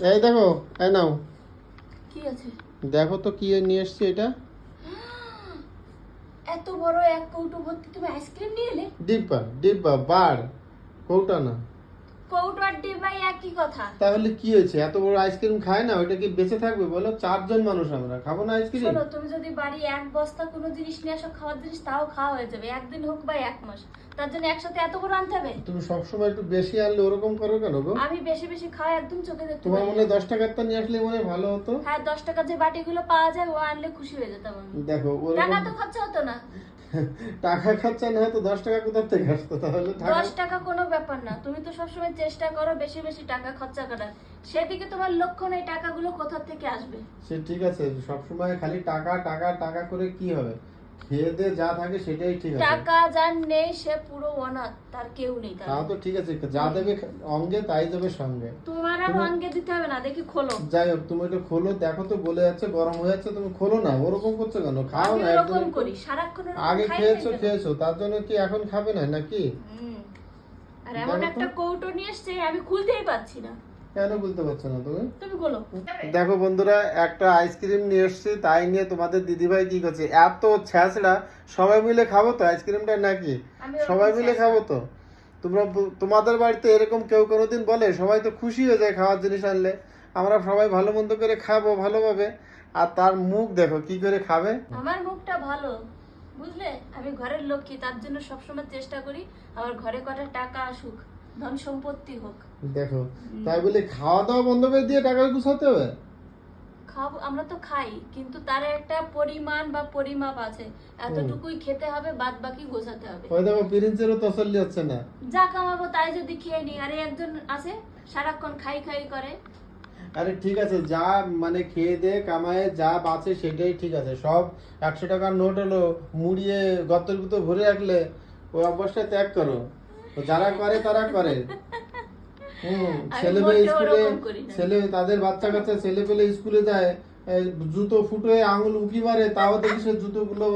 এই দেখো এই নাও। কি আছে? দেখো তো কি নিয়ে এসেছি এটা। এত বড় এক কৌটো ভর্তি তুমি আইসক্রিম নিয়ে এলে? ডিব্বা ডিব্বা বার। কৌটা না। কৌটো আর ডিবাই একই কথা? তাহলে কি হয়েছে? এত বড় আইসক্রিম খায় না? ওইটা কি বেঁচে থাকবে বলো? চারজন মানুষ আমরা। খাব না আইসক্রিম শোনো তুমি যদি বাড়ি এক বস্তা কোনো জিনিস নিয়ে আসো খাওয়ার জিনিস তাও খাওয়া হয়ে যাবে। একদিন হোক বা এক মাস। তার জন্য একসাথে এত বড় আনতে হবে? তুমি সবসময় একটু বেশি আনলে ওরকম করো কেন গো? আমি বেশি বেশি খাওয়া একদম চোখে দেখতে তোমার মনে দশ টাকার তা নিয়ে আসলে মনে ভালো হতো? হ্যাঁ দশ টাকা যে বাটিগুলো পাওয়া যায় ও আনলে খুশি হয়ে যেতাম আমি। দেখো টাকা তো খরচা হতো না। টাকা খরচা না হয়তো দশ টাকা কোথা থেকে আসতো তাহলে? দশ টাকা কোনো ব্যাপার না। তুমি তো সবসময় চেষ্টা করো বেশি বেশি টাকা খরচা করার। সেদিকে তোমার লক্ষ্য নেই টাকাগুলো কোথা থেকে আসবে। সে ঠিক আছে সবসময় খালি টাকা টাকা টাকা করে কি হবে? খেয়ে যা থাকে সেটাই ঠিক আছে। টাকা যার নেই সে পুরো অনাথ তার কেউ নেই তাও তো ঠিক আছে যা দেবে অঙ্গে তাই দেবে সঙ্গে। তোমার আর অঙ্গে দিতে হবে না দেখি খোলো। যাই হোক তুমি একটু খোলো দেখো তো গলে যাচ্ছে গরম হয়ে যাচ্ছে তুমি খোলো না ওরকম করছ কেন? খাও না একদম করি সারাক্ষণ আগে খেয়েছো খেয়েছো তার জন্য কি এখন খাবে না নাকি। আর এমন একটা কৌটো নিয়ে এসছে আমি খুলতেই পারছি না। কেন বলতে পারছ না তুমি? তুমি খোলো দেখো বন্ধুরা একটা আইসক্রিম নিয়ে এসছি তাই নিয়ে তোমাদের দিদিভাই কি করছে? এত ছ্যাঁচড়া সবাই মিলে খাব তো আইসক্রিমটা নাকি? সবাই মিলে খাব তো? তোমরা তোমাদের বাড়িতে এরকম কেউ কোনোদিন বলে? সবাই তো খুশি হয়ে যায় খাওয়ার জিনিস আনলে। আমরা সবাই ভালো মন্দ করে খাব ভালোভাবে। আর তার মুখ দেখো কি করে খাবে? আমার মুখটা ভালো বুঝলে? আমি ঘরের লক্ষ্মী তার জন্য সবসময় চেষ্টা করি আমার ঘরে কটা টাকা আসুক। ধন সম্পত্তি হোক। দেখো তাই বলে খাওয়া দাওয়া বন্ধ করে দিয়ে টাকা গুছাতে হবে? খাব আমরা তো খাই কিন্তু তার একটা পরিমাণ বা পরিমাপ আছে। এতটুকুই খেতে হবে বাদ বাকি গোছাতে হবে। ওই দেখো প্রিন্সেরও তসল্লি হচ্ছে না। যা কামাবো তাই যদি খেয়ে নি আরে একজন আছে সারাক্ষণ খাই খাই করে। আরে ঠিক আছে যা মানে খেয়ে দে কামায় যা বাঁচে সেটাই ঠিক আছে। সব একশো টাকার নোট হলো মুড়িয়ে গর্তের ভিতর ভরে রাখলে ওই অভ্যাসটা ত্যাগ করো। তো যারা করে তারা করে। হুম ছেলে মেয়ে স্কুলে ছেলে তাদের বাচ্চা কাচ্চা ছেলে পেলে স্কুলে যায় জুতো ফুটো আঙুল উকি মারে তাও দেখি সে জুতোগুলো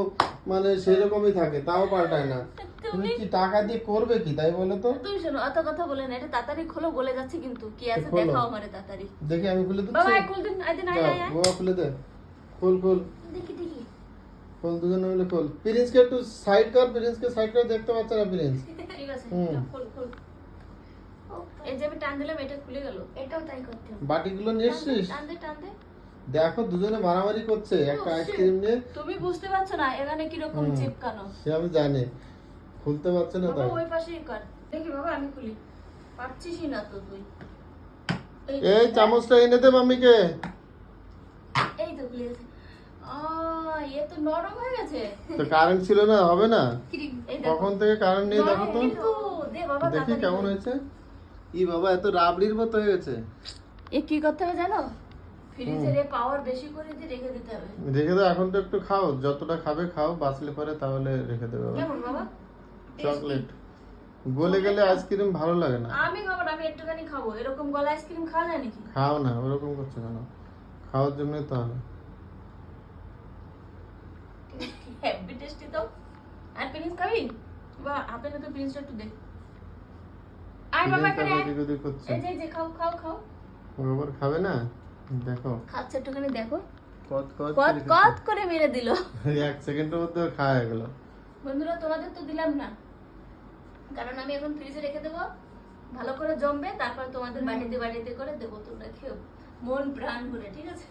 মানে সেরকমই থাকে তাও পাল্টায় না। তুমি কি টাকা দিয়ে করবে কি তাই বলো তো? তুমি শোনো অত কথা বলে না এটা তাড়াতাড়ি খোলো বলে যাচ্ছে কিন্তু। কি আছে দেখাও আমারে তাড়াতাড়ি। দেখি আমি খুলে বাবা দিচ্ছি আয় খুল দিন আয় দিন আয় আয়। বাবা খুলে দে। খোল খোল। দেখি দেখি। খোল দুজনে মিলে খোল। প্রিন্সকে একটু সাইড কর প্রিন্সকে সাইড করে দেখতে পাচ্ছ না প্রিন্স আছে। খোল খোল। এই যে আমি টান দিলাম এটা খুলে গেল। এটাও তাই করতে হবে। বাটিগুলো নিয়ে এসছিস? টান দে টান দে দেখো দুজনে মারামারি করছে। একটা আইসক্রিম নিয়ে। তুমি বুঝতে পারছ না এখানে কীরকম হুম। চিপকানো। সে আমি জানি। খুলতে পারছে না তাই। ওই পাশেই কর। দেখি বাবা আমি খুলি। পারছিসই না তো তুই। এই চামচটা এনে দে মাম্মিকে। এই তো খুলে গেছে। আহ, এ তো নরম হয়ে গেছে। তো কারেন্ট ছিল না হবে না? কখন থেকে কারেন্ট নেই দেখো তো? দেখি কেমন হয়েছে? ই বাবা এত রাবড়ির মতো হয়ে গেছে। এ কি করতে হবে জানো? ফ্রিজের পাওয়ার বেশি করে দিয়ে রেখে দিতে হবে। রেখে দাও এখন তো একটু খাও। যতটা খাবে খাও বাঁচলে পরে তাহলে রেখে দেবে কেমন বাবা? চকলেট গলে গেলে আইসক্রিম ভালো লাগে না। আমি খাব না আমি একটুখানি খাব। এরকম গলা আইসক্রিম খাওয়া যায় নাকি? খাও না ওরকম করছ কেন? খাওয়ার জন্য তো হবে। আর প্রিন্স খাবি বা হাতে তো প্রিন্সটা একটু দে আয় বাবা এখানে এই যে যে খাও খাও খাও। ও আবার খাবে না? দেখো। খাচ্ছে একটুখানি দেখো। কত কত করে মেরে দিল। এক সেকেন্ডের মধ্যে খাওয়া গেল। বন্ধুরা তোমাদের তো দিলাম না। কারণ আমি এখন ফ্রিজে রেখে দেবো। ভালো করে জমবে তারপর তোমাদের বাটিতে বাটিতে করে দেবো তোমরা খেও মন প্রাণ ভরে ঠিক আছে?